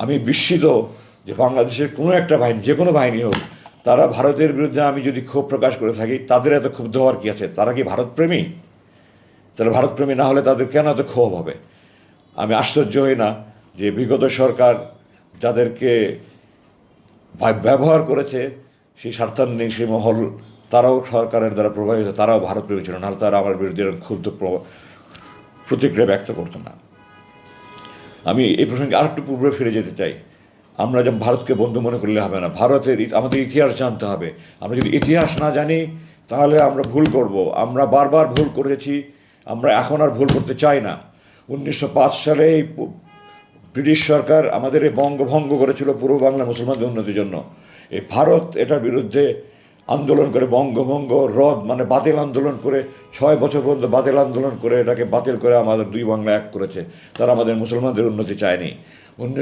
আমি বিস্মিত যে বাংলাদেশের কোনো একটা বাহিনী, যে কোনো বাহিনী হোক, তারা ভারতের বিরুদ্ধে আমি যদি ক্ষোভ প্রকাশ করে থাকি, তাদের এত ক্ষুব্ধ হওয়ার কি আছে? তারা কি ভারতপ্রেমী? তাহলে ভারতপ্রেমী না হলে তাদের কেন এত ক্ষোভ হবে? আমি আশ্চর্য হই না যে বিগত সরকার যাদেরকে ব্যবহার করেছে, সেই স্বার্থান্বেষী সেই মহল, তারাও সরকারের দ্বারা প্রভাবিত, তারাও ভারতপ্রেমী ছিল, নাহলে তারা আমার বিরুদ্ধে ক্ষুব্ধ প্র- প্রতিক্রিয়া ব্যক্ত করতো না। আমি এই প্রসঙ্গে আরেকটু পূর্বে ফিরে যেতে চাই। আমরা যেমন ভারতকে বন্ধু মনে করলে হবে না। ভারতের আমাদের ইতিহাস জানতে হবে। আমরা যদি ইতিহাস না জানি, তাহলে আমরা ভুল করব। আমরা বারবার ভুল করেছি। আমরা এখন আর ভুল করতে চাই না। উনিশশো পাঁচ সালে এই ব্রিটিশ সরকার আমাদের এই বঙ্গভঙ্গ করেছিল পূর্ব বাংলা মুসলমানদের উন্নতির জন্য। এই ভারত এটার বিরুদ্ধে আন্দোলন করে বঙ্গভঙ্গ, রদ মানে বাতিল আন্দোলন করে ছয় বছর পর্যন্ত বাতিল আন্দোলন করে এটাকে বাতিল করে আমাদের দুই বাংলা এক করেছে। তারা আমাদের মুসলমানদের উন্নতি চায়নি। উনিশশো